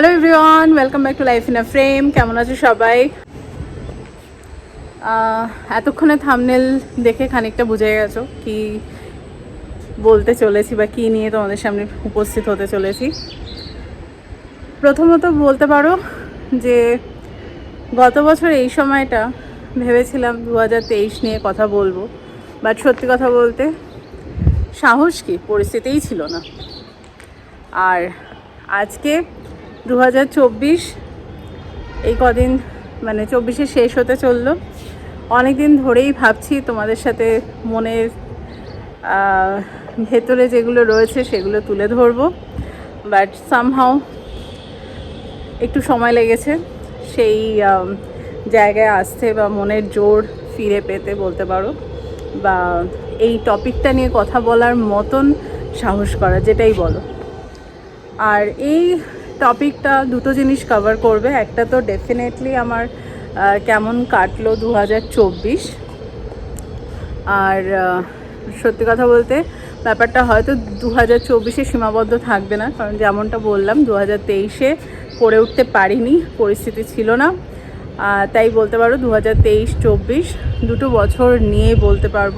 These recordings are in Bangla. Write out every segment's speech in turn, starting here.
Hello everyone welcome back to life in a frame কেমন আছো সবাই? এতক্ষণে থামনেল দেখে খানিকটা বুঝে গেছো কি বলতে চলেছি বা কি নিয়ে তোমাদের সামনে উপস্থিত হতে চলেছি। প্রথমত বলতে পারো যে গত বছর এই সময়টা ভেবেছিলাম দু হাজার তেইশ নিয়ে কথা বলব বাট সত্যি কথা বলতে সাহস কি? পরিস্থিতিই ছিল না। আর আজকে দু হাজার চব্বিশ, এই কদিন মানে চব্বিশে শেষ হতে চলল। অনেক দিন ধরেই ভাবছি তোমাদের সাথে মনের ভেতরে যেগুলো রয়েছে সেগুলো তুলে ধরবো। বাট সামহাও একটু সময় লেগেছে। সেই জায়গায় আসতে বা মনের জোর ফিরে পেতে বলতে পারো। বা এই টপিকটা নিয়ে কথা বলার মতন সাহস করা, যেটাই বলো। আর এই টপিকটা দুটো জিনিস কভার করবে। একটা তো ডেফিনেটলি আমার কেমন কাটলো দু হাজার চব্বিশ। আর সত্যি কথা বলতে ব্যাপারটা হয়তো দু হাজার চব্বিশে সীমাবদ্ধ থাকবে না, কারণ যেমনটা বললাম দু হাজার তেইশে করে উঠতে পারিনি, পরিস্থিতি ছিল না। তাই বলতে পারো দু হাজার তেইশ চব্বিশ, দুটো বছর নিয়ে বলতে পারব।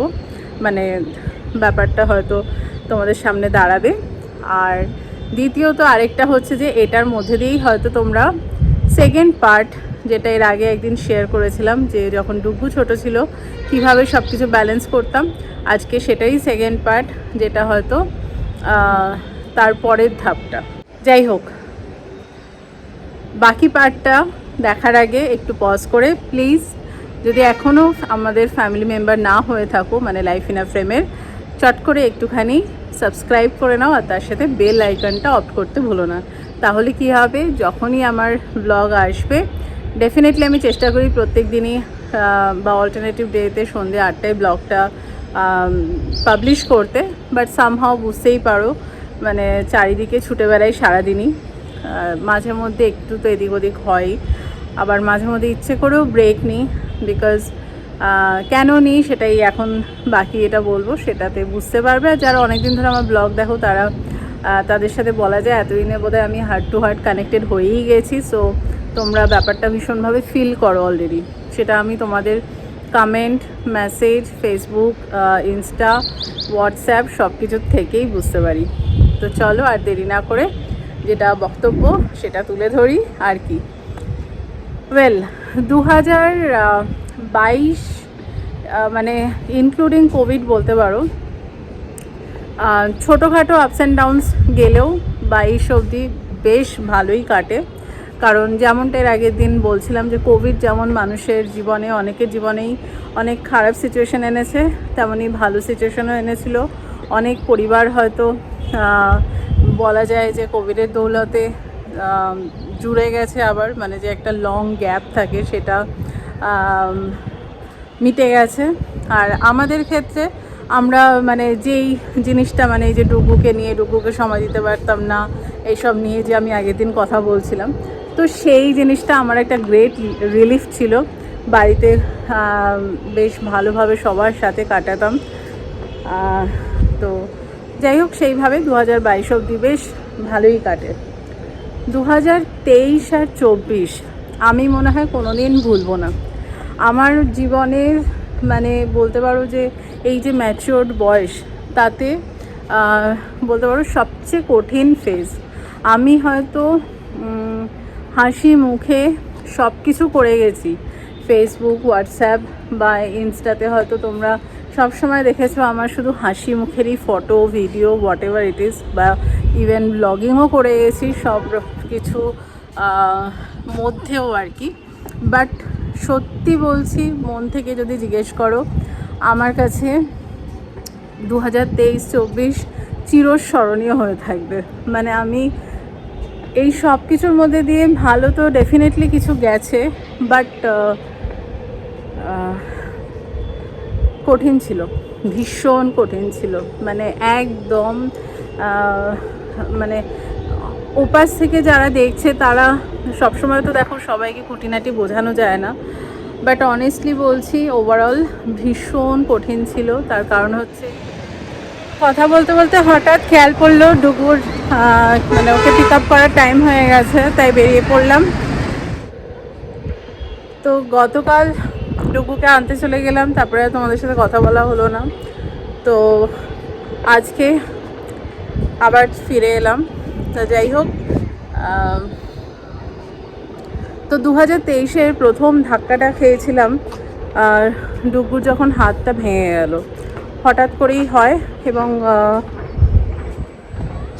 মানে ব্যাপারটা হয়তো তোমাদের সামনে দাঁড়াবে। আর দ্বিতীয়ত আরেকটা হচ্ছে যে এটার মধ্যে দিয়েই হয়তো তোমরা সেকেন্ড পার্ট যেটা এর আগে একদিন শেয়ার করেছিলাম যে যখন ডুগু ছোট ছিল, কীভাবে সব কিছু ব্যালেন্স করতাম, আজকে সেটাই সেকেন্ড পার্ট যেটা হয়তো তার পরের ধাপটা। যাই হোক, বাকি পার্টটা দেখার আগে একটু পজ করে প্লিজ যদি এখনও আমাদের ফ্যামিলি মেম্বার না হয়ে থাকো মানে লাইফ ইন আ ফ্রেমের চট করে একটুখানি সাবস্ক্রাইব করে নাও আর তার সাথে বেল আইকনটা অফ করতে ভুলো না। তাহলে কি হবে? যখনই আমার ব্লগ আসবে ডেফিনেটলি আমি চেষ্টা করি প্রত্যেক দিনই বা অল্টারনেটিভ ডেতে সন্ধ্যে আটটায় ব্লগটা পাবলিশ করতে বাট সামহাও বুঝতেই পারো মানে চারিদিকে ছুটে বেড়াই সারাদিনই মাঝে মধ্যে একটু তো এদিক ওদিক হয় আবার মাঝে মধ্যে ইচ্ছে করেও ব্রেক নিই বিকজ কেন নিই সেটাই এখন বাকি এটা বলব, সেটাতে বুঝতে পারবে। আর যারা অনেকদিন ধরে আমার ব্লগ দেখো, তারা তাদের সাথে বলা যায় এতদিনে বোধহয় আমি হার্ট টু হার্ট কানেক্টেড হয়েই গেছি। সো তোমরা ব্যাপারটা ভীষণভাবে ফিল করো অলরেডি সেটা আমি তোমাদের comment message Facebook Insta WhatsApp সব কিছুর থেকেই বুঝতে পারি। তো চলো আর দেরি না করে যেটা বক্তব্য সেটা তুলে ধরি। আর কি? ওয়েল দু হাজার বাইশ মানে ইনক্লুডিং কোভিড বলতে পারো। ছোটোখাটো আপস অ্যান্ড ডাউনস গেলেও বাইশ অবধি বেশ ভালোই কাটে। কারণ যেমনটা এর আগের দিন বলছিলাম যে কোভিড যেমন মানুষের জীবনে, অনেকের জীবনেই অনেক খারাপ সিচুয়েশন এনেছে তেমনই ভালো সিচুয়েশনও এনেছিল। অনেক পরিবার হয়তো বলা যায় যে কোভিডের দৌলতে জুড়ে গেছে আবার মানে যে একটা লং গ্যাপ থাকে সেটা মিটে গেছে। আর আমাদের ক্ষেত্রে আমরা মানে যেই জিনিসটা মানে এই যে ডুগুকে নিয়ে ডুগুকে সময় দিতে পারতাম না, এইসব নিয়ে যে আমি আগের দিন কথা বলছিলাম, তো সেই জিনিসটা আমার একটা গ্রেট রিলিফ ছিল। বাড়িতে বেশ ভালোভাবে সবার সাথে কাটাতাম। তো যাই হোক, সেইভাবে দু হাজার বাইশ অব্দি বেশ ভালোই কাটে। দু হাজার তেইশ আর চব্বিশ, আমি মনে হয় কোনো দিন ভুলবো না। আমার জীবনে মানে বলতে পারো যে এই যে ম্যাচিওর্ড বয়স, তাতে বলতে পারো সবচেয়ে কঠিন ফেজ আমি হয়তো হাসি মুখে সব কিছু করে গেছি। ফেসবুক হোয়াটসঅ্যাপ বা ইনস্টাতে হয়তো তোমরা সব সময় দেখেছ আমার শুধু হাসি মুখেরই photo video whatever it is বা ইভেন ব্লগিংও করে গেছি সব কিছু মধ্যেও আর কি। বাট সত্যি বলছি, মন থেকে যদি জিজ্ঞেস করো, আমার কাছে দু হাজার তেইশ, চব্বিশ চিরস্মরণীয় হয়ে থাকবে। মানে আমি এই সব কিছুর মধ্যে দিয়ে ভালো তো ডেফিনেটলি কিছু গেছে বাট কঠিন ছিল, ভীষণ কঠিন ছিল। মানে একদম মানে ওপাশ থেকে যারা দেখছে, তারা সবসময় তো দেখো সবাইকে খুঁটিনাটি বোঝানো যায় না। বাট অনেস্টলি বলছি ওভারঅল ভীষণ কঠিন ছিল। তার কারণ হচ্ছে, কথা বলতে বলতে হঠাৎ খেয়াল পড়ল ডুগুর মানে ওকে পিক আপ করার টাইম হয়ে গেছে, তাই বেরিয়ে পড়লাম। তো গতকাল ডুগুকে আনতে চলে গেলাম, তারপরে তোমাদের সাথে কথা বলা হলো না। তো আজকে আবার ফিরে এলাম। তা যাই হোক তো দু হাজার তেইশের প্রথম ধাক্কাটা খেয়েছিলাম, আর ডুগুর যখন হাতটা ভেঙে গেল। হঠাৎ করেই হয় এবং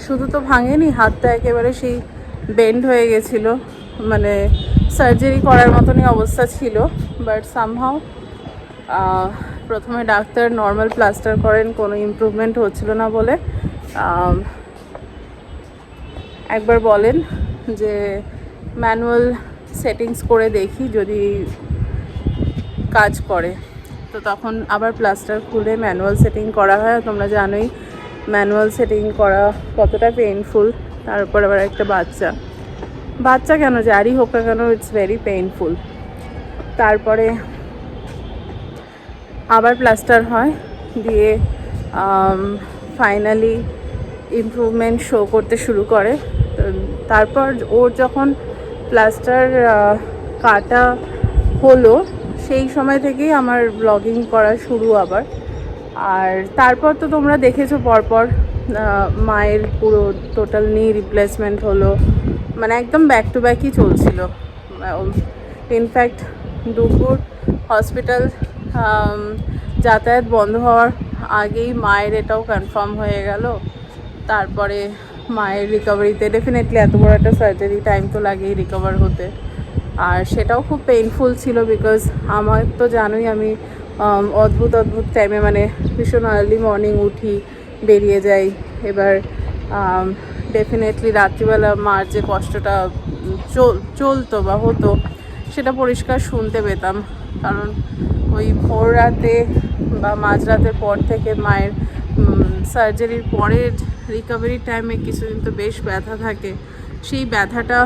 শুধু তো ভাঙেনি, হাতটা একেবারে সেই বেন্ড হয়ে গেছিল। মানে সার্জারি করার মতনই অবস্থা ছিল বাট সামহাও প্রথমে ডাক্তার নর্মাল প্লাস্টার করেন, কোনো ইমপ্রুভমেন্ট হচ্ছিল না বলে একবার বলেন যে ম্যানুয়াল সেটিংস করে দেখি যদি কাজ করে। তো তখন আবার প্লাস্টার খুলে ম্যানুয়াল সেটিং করা হয়। তোমরা জানোই, ম্যানুয়াল সেটিং করা কতটা পেইনফুল তারপর আবার একটা বাচ্চা। বাচ্চা কেন, যারই হোক না কেন ইটস ভেরি পেইনফুল তারপরে আবার প্লাস্টার হয়, দিয়ে ফাইনালি ইমপ্রুভমেন্ট শো করতে শুরু করে। তারপর ওর যখন প্লাস্টার কাটা হলো, সেই সময় থেকেই আমার ব্লগিং করা শুরু আবার। আর তারপর তো তোমরা দেখেছ পরপর মায়ের পুরো টোটাল নি রিপ্লেসমেন্ট হলো। মানে একদম ব্যাক টু ব্যাকই চলছিল। ইনফ্যাক্ট দুপুর হসপিটাল যাতায়াত বন্ধ হওয়ার আগেই মায়ের এটাও কনফার্ম হয়ে গেল। তারপরে মায়ের রিকভারিতে ডেফিনেটলি এত বড় একটা সার্জারি টাইম তো লাগেই রিকভার হতে। আর সেটাও খুব পেইনফুল ছিল বিকজ আমার তো জানোই আমি অদ্ভুত অদ্ভুত টাইমে মানে ভীষণ আর্লি মর্নিং উঠি, বেরিয়ে যাই। এবার ডেফিনেটলি রাত্রিবেলা মার যে কষ্টটা চলতো বা হতো, সেটা পরিষ্কার শুনতে পেতাম। কারণ ওই ভোর রাতে বা মাঝরাতের পর থেকে মায়ের সার্জারির পরের রিকভারির টাইমে কিছুদিন তো বেশ ব্যথা থাকে। সেই ব্যথাটা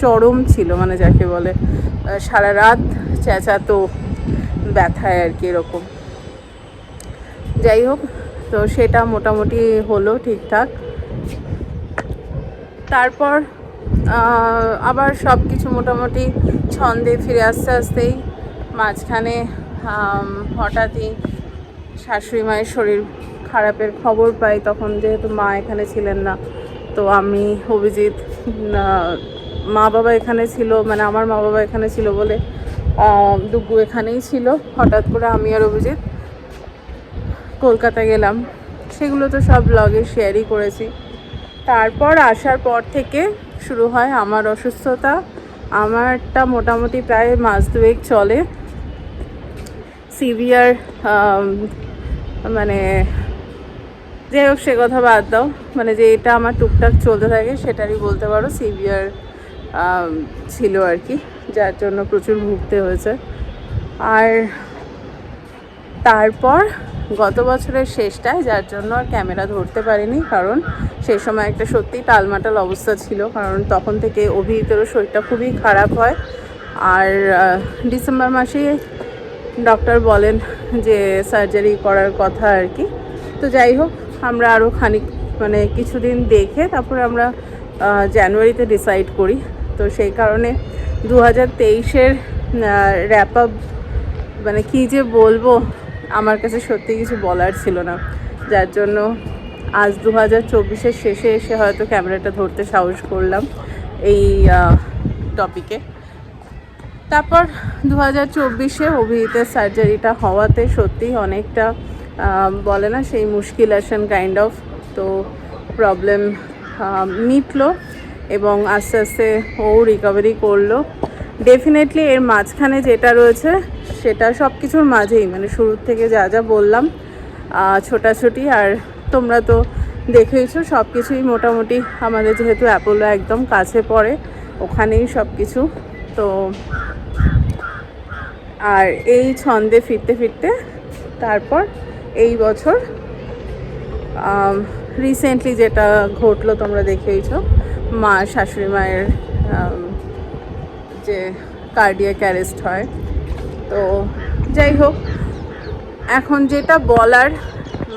চরম ছিল মানে যাকে বলে সারা রাত চেঁচাতো ব্যথায় আর কি এরকম। যাই হোক তো সেটা মোটামুটি হলো ঠিকঠাক। তারপর আবার সব কিছু মোটামুটি ছন্দে ফিরে আসতে আসতেই মাঝখানে হঠাৎই শাশুড়ি মায়ের শরীর খারাপের খবর পাই, তখন যেহেতু মা এখানে ছিলেন না, তো আমি, অভিজিৎ মা বাবা এখানে ছিল মানে আমার মা বাবা এখানে ছিল বলে দুগ্গু এখানেই ছিল, হঠাৎ করে আমি আর অভিজিৎ কলকাতা গেলাম। সেগুলো তো সব ব্লগে শেয়ারই করেছি। তারপর আসার পর থেকে শুরু হয় আমার অসুস্থতা। আমারটা মোটামুটি প্রায় মাস দুয়েক চলে। সিভিয়ার মানে যাই হোক, সে কথা বাদ দাও। মানে যে এটা আমার টুকটাক চলতে থাকে, সেটারই বলতে পারো সিভিয়ার ছিল আর কি, যার জন্য প্রচুর ভুগতে হয়েছে। আর তারপর গত বছরের শেষটায়, যার জন্য আর ক্যামেরা ধরতে পারিনি, কারণ সেই সময় একটা সত্যি টালমাটাল অবস্থা ছিল, কারণ তখন থেকে অভিহিতেরও শরীরটা খুবই খারাপ হয়। আর ডিসেম্বর মাসেই ডক্টর বলেন যে সার্জারি করার কথা আর কি। তো যাই হোক আমরা আরও খানিক মানে কিছুদিন দেখে তারপরে আমরা জানুয়ারিতে ডিসাইড করি। তো সেই কারণে দু হাজার তেইশের র্যাপ আপ মানে কী যে বলব, আমার কাছে সত্যি কিছু বলার ছিল না। যার জন্য আজ দু হাজার চব্বিশের শেষে এসে হয়তো ক্যামেরাটা ধরতে সাহস করলাম এই টপিকে তারপর দু হাজার চব্বিশে অভিহিতের সার্জারিটা হওয়াতে সত্যি অনেকটা বলে না, সেই মুশকিল আসেন কাইন্ড অফ তো প্রবলেম মিটলো এবং আস্তে আস্তে ও রিকভারি করল। ডেফিনেটলি এর মাঝখানে যেটা রয়েছে, সেটা সব কিছুর মাঝেই মানে শুরুর থেকে যা যা বললাম ছোটাছুটি আর তোমরা তো দেখেইছো সব কিছুই মোটামুটি আমাদের যেহেতু অ্যাপোলো একদম কাছে পড়ে, ওখানেই সব কিছু তো আর এই ছন্দে ফিরতে ফিরতে তারপর এই বছর। রিসেন্টলি যেটা ঘটলো তোমরা দেখেইছ, মা, শাশুড়ি মায়ের যে কার্ডিয়াক অ্যারেস্ট হয়। তো যাই হোক, এখন যেটা বলার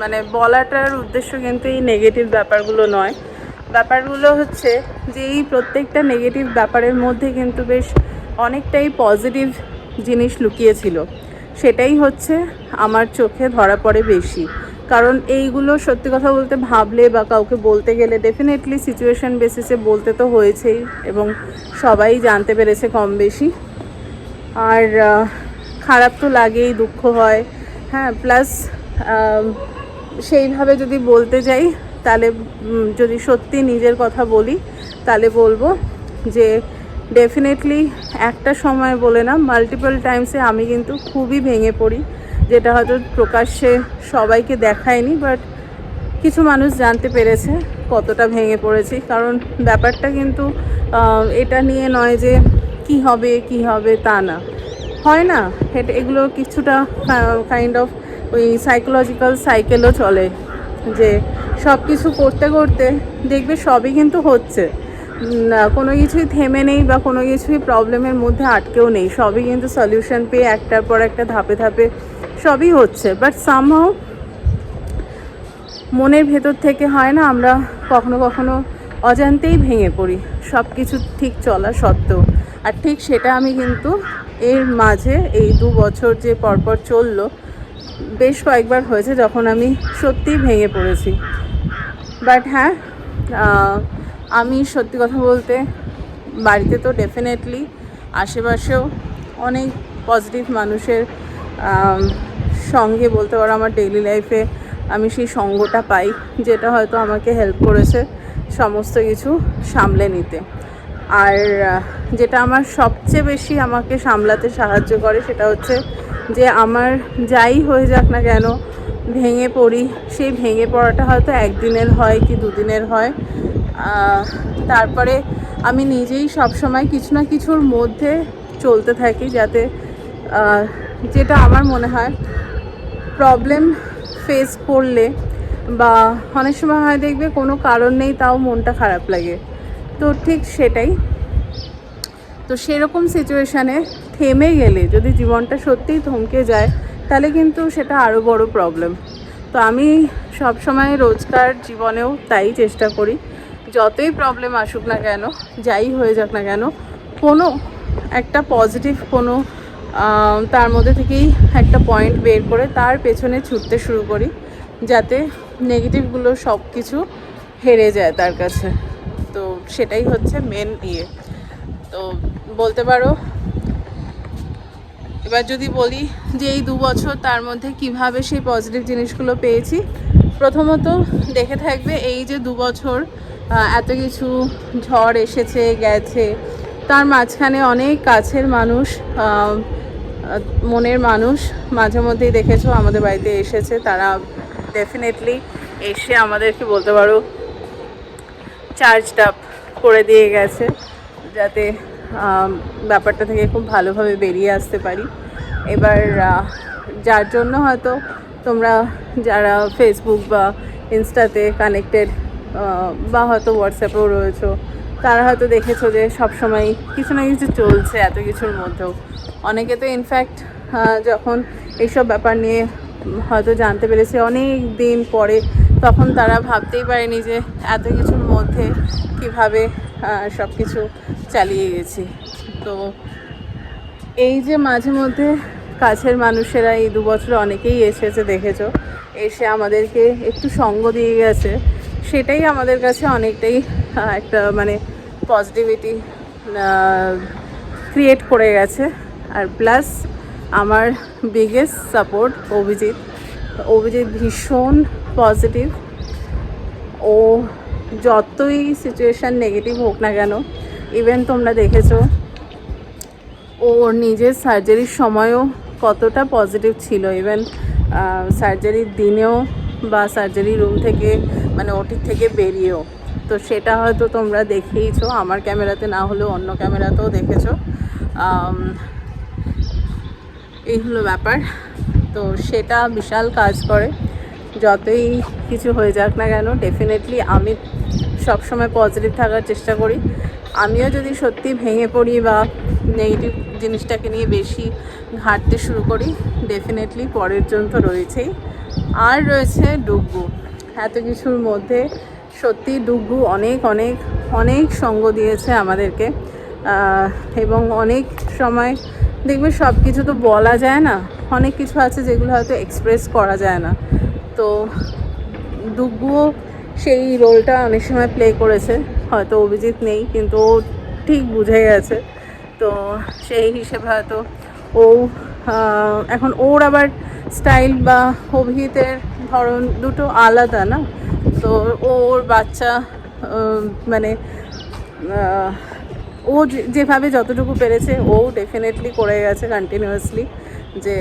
মানে বলাটার উদ্দেশ্য কিন্তু এই নেগেটিভ ব্যাপারগুলো নয়। ব্যাপারগুলো হচ্ছে যে এই প্রত্যেকটা নেগেটিভ ব্যাপারের মধ্যে কিন্তু বেশ অনেকটাই পজিটিভ জিনিস লুকিয়েছিল। সেটাই হচ্ছে আমার চোখে ধরা পড়ে বেশি। কারণ এইগুলো সত্যি কথা বলতে ভাবলে বা কাউকে বলতে গেলে ডেফিনেটলি সিচুয়েশন বেসিসে বলতে তো হয়েছেই এবং সবাই জানতে পেরেছে কম বেশি আর খারাপ তো লাগেই, দুঃখ হয়। হ্যাঁ প্লাস সেইভাবে যদি বলতে যাই, তাহলে যদি সত্যি নিজের কথা বলি, তাহলে বলব যে ডেফিনেটলি একটা সময় বলে না মাল্টিপল টাইমসে আমি কিন্তু খুবই ভেঙে পড়ি, যেটা হয়তো প্রকাশ্যে সবাইকে দেখায়নি বাট কিছু মানুষ জানতে পেরেছে কতটা ভেঙে পড়েছি। কারণ ব্যাপারটা কিন্তু এটা নিয়ে নয় যে কি হবে কি হবে তা না। হয় না এটা এগুলো কিছুটা কাইন্ড অফ ওই সাইকোলজিক্যাল সাইকেলও চলে, যে সব কিছু করতে করতে দেখবে সবই কিন্তু হচ্ছে। কোনো কিছুই থেমে নেই বা কোনো কিছুই প্রবলেমের মধ্যে আটকেও নেই। সবই কিন্তু সলিউশন পেয়ে একটার পর একটা ধাপে ধাপে সবই হচ্ছে। বাট সামহাও মনের ভেতর থেকে হয় না, আমরা কখনো কখনো অজান্তেই ভেঙে পড়ি। সব কিছু ঠিক চলা সত্ত্বেও। আর ঠিক সেটা আমি কিন্তু এর মাঝে এই দু বছর যে পরপর চলল, বেশ কয়েকবার হয়েছে যখন আমি সত্যিই ভেঙে পড়েছি। বাট হ্যাঁ আমি সত্যি কথা বলতে বাড়িতে তো ডেফিনেটলি আশেপাশেও অনেক পজিটিভ মানুষের সঙ্গে বলতে পারো আমার ডেইলি লাইফে আমি সেই সঙ্গটা পাই, যেটা হয়তো আমাকে হেল্প করেছে সমস্ত কিছু সামলে নিতে। আর যেটা আমার সবচেয়ে বেশি আমাকে সামলাতে সাহায্য করে সেটা হচ্ছে যে আমার যাই হয়ে যাক না কেন ভেঙে পড়ি, সেই ভেঙে পড়াটা হয়তো একদিনের হয় কি দুদিনের হয় তারপরে আমি নিজেই সবসময় কিছু না কিছুর মধ্যে চলতে থাকি যাতে যেটা আমার মনে হয় প্রবলেম ফেস করলে বা অনেক সময় হয় দেখবে কোনো কারণ নেই তাও মনটা খারাপ লাগে। তো ঠিক সেটাই। তো সেরকম সিচুয়েশানে থেমে গেলে যদি জীবনটা সত্যিই থমকে যায়, তাহলে কিন্তু সেটা আরও বড় প্রবলেম তো আমি সব সময় রোজকার জীবনেও তাই চেষ্টা করি। যতই প্রবলেম আসুক না কেন, যাই হয়ে যাক না কেন, কোনো একটা পজিটিভ কোনো তার মধ্যে থেকেই একটা পয়েন্ট বের করে তার পেছনে ছুটতে শুরু করি, যাতে নেগেটিভগুলো সব কিছু হেরে যায় তার কাছে। তো সেটাই হচ্ছে মেন ইয়ে। তো বলতে পারো, এবার যদি বলি যে এই দু বছর তার মধ্যে কীভাবে সেই পজিটিভ জিনিসগুলো পেয়েছি, প্রথমত দেখে থাকবে এই যে দু বছর এত কিছু ঝড় এসেছে, গেছে। তার মাঝখানে অনেক কাছের মানুষ মনের মানুষ মাঝে মধ্যেই দেখেছ আমাদের বাড়িতে এসেছে। তারা ডেফিনেটলি এসে আমাদেরকে বলতে পারো চার্জড আপ করে দিয়ে গেছে, যাতে ব্যাপারটা থেকে খুব ভালোভাবে বেরিয়ে আসতে পারি। এবার যার জন্য হয়তো তোমরা যারা ফেসবুক বা ইনস্টাতে কানেক্টেড বা হয়তো হোয়াটসঅ্যাপেও রয়েছো। তারা হয়তো দেখেছ যে সবসময় কিছু না কিছু চলছে এত কিছুর মধ্যেও। অনেকে তো ইনফ্যাক্ট যখন এইসব ব্যাপার নিয়ে হয়তো জানতে পেরেছে অনেক দিন পরে, তখন তারা ভাবতেই পারেনি যে এত কিছুর মধ্যে কীভাবে সব কিছু চালিয়ে গেছি। তো এই যে মাঝে মধ্যে কাছের মানুষেরা এই দু বছরে অনেকেই এসেছে দেখেছ, এসে আমাদেরকে একটু সঙ্গ দিয়ে গেছে। সেটাই আমাদের কাছে অনেকটাই একটা মানে পজিটিভিটি ক্রিয়েট করে গেছে। আর প্লাস আমার বিগেস্ট সাপোর্ট অভিজিৎ। অভিজিৎ ভীষণ পজিটিভ ও যতই সিচুয়েশান নেগেটিভ হোক না কেন ইভেন তোমরা দেখেছ ওর নিজের সার্জারির সময়ও কতটা পজিটিভ ছিল। ইভেন সার্জারির দিনেও বা সার্জারি রুম থেকে মানে ওটির থেকে বেরিয়েও। তো সেটা হয়তো তোমরা দেখেইছো, আমার ক্যামেরাতে না হলেও অন্য ক্যামেরাতেও দেখেছ। এই হলো ব্যাপার। তো সেটা বিশাল কাজ করে। যতই কিছু হয়ে যাক না কেন ডেফিনেটলি আমি সবসময় পজিটিভ থাকার চেষ্টা করি। আমিও যদি সত্যি ভেঙে পড়ি বা নেগেটিভ জিনিসটাকে নিয়ে বেশি ঘাঁটতে শুরু করি ডেফিনেটলি পরের জন তো রয়েছেই। আর রয়েছে ডুগু এত কিছুর মধ্যে সত্যি ডুগু অনেক অনেক অনেক সঙ্গ দিয়েছে আমাদেরকে। এবং অনেক সময় দেখবে সব কিছু তো বলা যায় না। অনেক কিছু আছে যেগুলো হয়তো এক্সপ্রেস করা যায় না। তো ডুগুও সেই রোলটা অনেক সময় প্লে করেছে। হয়তো অভিজিৎ নেই, কিন্তু ও ঠিক বুঝে গেছে। তো সেই হিসেবে হয়তো ও এখন ওর আবার স্টাইল বা অভিজিতের ধরন দুটো আলাদা না? তো ওর বাচ্চা মানে ও যেভাবে যতটুকু পেরেছে, ও ডেফিনেটলি করে গেছে কন্টিনিউয়াসলি যে,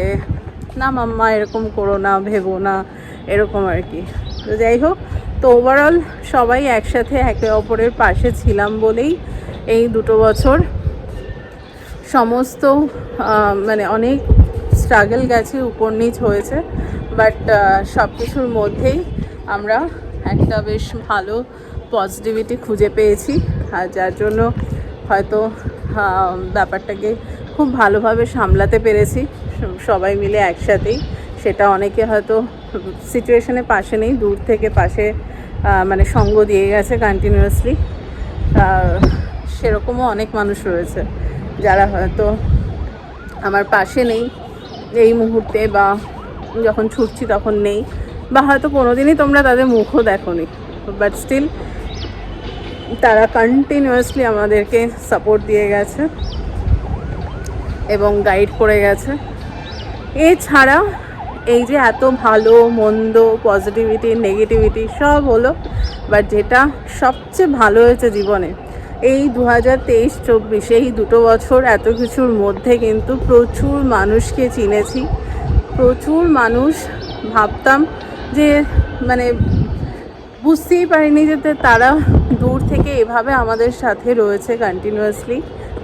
না মাম্মা, এরকম করো না, ভেবো না, এরকম আর কি। তো যাই হোক, তো ওভারঅল সবাই একসাথে একে অপরের পাশে ছিলাম বলেই এই দুটো বছর সমস্ত মানে অনেক স্ট্রাগল গেছে, উপর নিচ হয়েছে বাট সব কিছুর মধ্যেই আমরা একটা বেশ ভালো পজিটিভিটি খুঁজে পেয়েছি, আর যার জন্য হয়তো ব্যাপারটাকে খুব ভালোভাবে সামলাতে পেরেছি, সবাই মিলে একসাথেই। সেটা অনেকে হয়তো সিচুয়েশনে পাশে নেই, দূর থেকে পাশে মানে সঙ্গ দিয়ে গেছে কন্টিনিউয়াসলি সেরকমও অনেক মানুষ রয়েছে। যারা হয়তো আমার পাশে নেই এই মুহূর্তে বা যখন ছুটছি তখন নেই বা হয়তো কোনো দিনই তোমরা তাদের মুখও দেখো নি বাট স্টিল তারা কন্টিনিউয়াসলি আমাদেরকে সাপোর্ট দিয়ে গেছে এবং গাইড করে গেছে। এছাড়া এই যে এত ভালো, মন্দ পজিটিভিটি নেগেটিভিটি সব হলো বাট যেটা সবচেয়ে ভালো হয়েছে জীবনে এই দু হাজার তেইশ, চব্বিশ, এই দুটো বছর এত কিছুর মধ্যে কিন্তু প্রচুর মানুষকে চিনেছি। প্রচুর মানুষ ভাবতাম যে মানে বুঝতেই পারিনি যে তারা দূর থেকে এভাবে আমাদের সাথে রয়েছে কন্টিনিউয়াসলি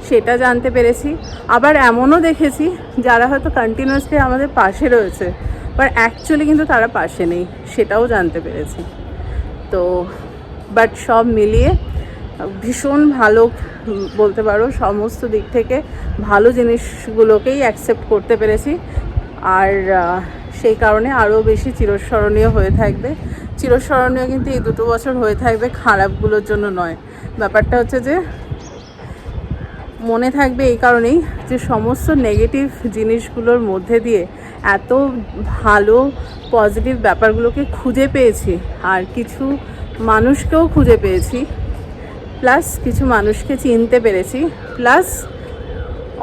সেটা জানতে পেরেছি। আবার এমনও দেখেছি, যারা হয়তো কন্টিনিউয়াসলি আমাদের পাশে রয়েছে বাট অ্যাকচুয়ালি কিন্তু তারা পাশে নেই, সেটাও জানতে পেরেছি। তো বাট সব মিলিয়ে ভীষণ ভালো বলতে পারো, সমস্ত দিক থেকে ভালো জিনিসগুলোকেই অ্যাকসেপ্ট করতে পেরেছি। আর সেই কারণে আরও বেশি চিরস্মরণীয় হয়ে থাকবে। চিরস্মরণীয় কিন্তু এই দুটো বছর হয়ে থাকবে খারাপগুলোর জন্য নয়। ব্যাপারটা হচ্ছে যে, মনে থাকবে এই কারণেই যে সমস্ত নেগেটিভ জিনিসগুলোর মধ্যে দিয়ে এত ভালো পজিটিভ ব্যাপারগুলোকে খুঁজে পেয়েছি। আর কিছু মানুষকেও খুঁজে পেয়েছি। প্লাস কিছু মানুষকে চিনতে পেরেছি। প্লাস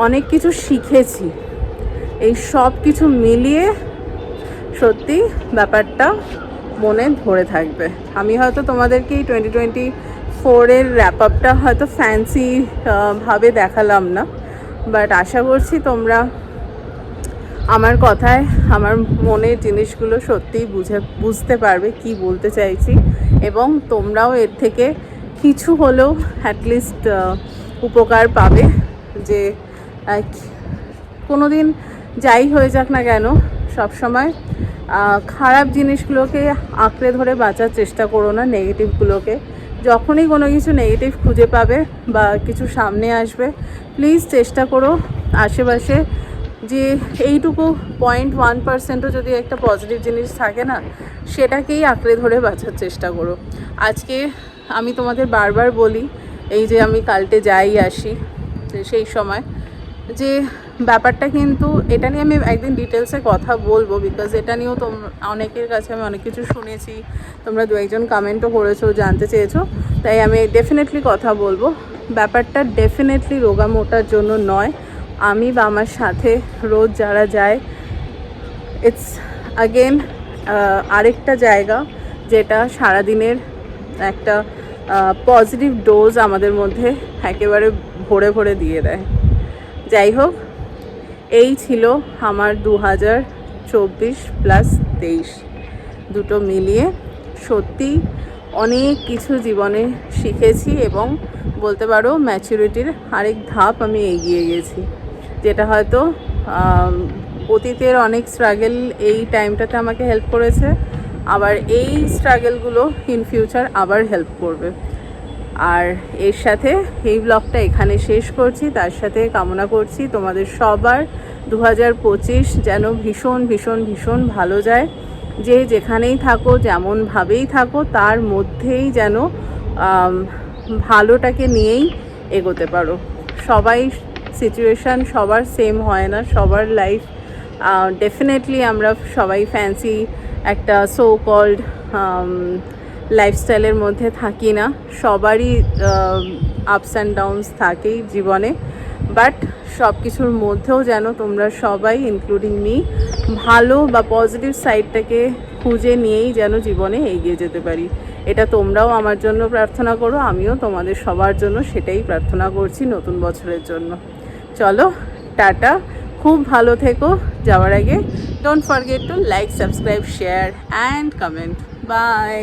অনেক কিছু শিখেছি। এই সব কিছু মিলিয়ে সত্যি ব্যাপারটা মনে ধরে থাকবে। আমি হয়তো তোমাদেরকে এই টোয়েন্টি টোয়েন্টি ফোরের র্যাপ আপটা হয়তো ফ্যান্সি ভাবে দেখালাম না। বাট আশা করছি তোমরা আমার কথায়, আমার মনের জিনিসগুলো সত্যিই বুঝে, বুঝতে পারবে কি বলতে চাইছি। এবং তোমরাও এর থেকে কিছু হলেও অ্যাটলিস্ট উপকার পাবে যে কোনো দিন যাই হয়ে যাক না কেন সবসময় খারাপ জিনিসগুলোকে আঁকড়ে ধরে বাঁচার চেষ্টা করো না নেগেটিভগুলোকে যখনই কোনো কিছু নেগেটিভ খুঁজে পাবে বা কিছু সামনে আসবে প্লিজ চেষ্টা করো আশেপাশে যে এইটুকু পয়েন্ট ওয়ান পার্সেন্টও যদি একটা পজিটিভ জিনিস থাকে না, সেটাকেই আঁকড়ে ধরে বাঁচার চেষ্টা করো। আজকে আমি তোমাদের বারবার বলি, এই যে আমি কালটে যাই আসি সেই সময়, যে ব্যাপারটা কিন্তু এটা নিয়ে আমি একদিন ডিটেলসে কথা বলব বিকজ এটা নিয়েও তোম, অনেকের কাছে আমি অনেক কিছু শুনেছি, তোমরা দু একজন কমেন্টও করেছ, জানতে চেয়েছো, তাই আমি ডেফিনেটলি কথা বলব। ব্যাপারটা ডেফিনেটলি রোগা মোটার জন্য নয়, আমি বা আমার সাথে রোজ যারা যায় ইটস আগেন আরেকটা জায়গা যেটা সারাদিনের একটা পজিটিভ ডোজ আমাদের মধ্যে একেবারে ভরে ভরে দিয়ে দেয়। যাই হোক, এই ছিল আমার দু হাজার চব্বিশ প্লাস তেইশ। দুটো মিলিয়ে সত্যি অনেক কিছু জীবনে শিখেছি এবং বলতে পারো ম্যাচুরিটির আরেক ধাপ আমি এগিয়ে গেছি। যেটা হয়তো অতীতের অনেক স্ট্রাগেল এই টাইমটাতে আমাকে হেল্প করেছে। আবার এই স্ট্রাগলগুলো ইন ফিউচার আবার হেল্প করবে। আর এর সাথে এই ব্লগটা এখানে শেষ করছি, তার সাথে কামনা করছি, তোমাদের সবার দু হাজার পঁচিশ যেন ভীষণ ভীষণ ভীষণ ভালো যায়। যে যেখানেই থাকো যেমনভাবেই থাকো, তার মধ্যেই যেন ভালোটাকে নিয়েই এগোতে পারো। সবাই সিচুয়েশান সবার সেম হয় না, সবার লাইফ ডেফিনেটলি আমরা সবাই ফ্যান্সি একটা সো কল্ড লাইফস্টাইলের মধ্যে থাকি না। সবারই আপস অ্যান্ড ডাউনস থাকেই জীবনে। বাট সব কিছুর মধ্যেও যেন তোমরা সবাই ইনক্লুডিং মি ভালো বা পজিটিভ সাইডটাকে খুঁজে নিয়েই যেন জীবনে এগিয়ে যেতে পারি। এটা তোমরাও আমার জন্য প্রার্থনা করো, আমিও তোমাদের সবার জন্য সেটাই প্রার্থনা করছি নতুন বছরের জন্য। চলো, টাটা। খুব ভালো থেকো যাওয়ার আগে। Don't forget to like subscribe share and comment bye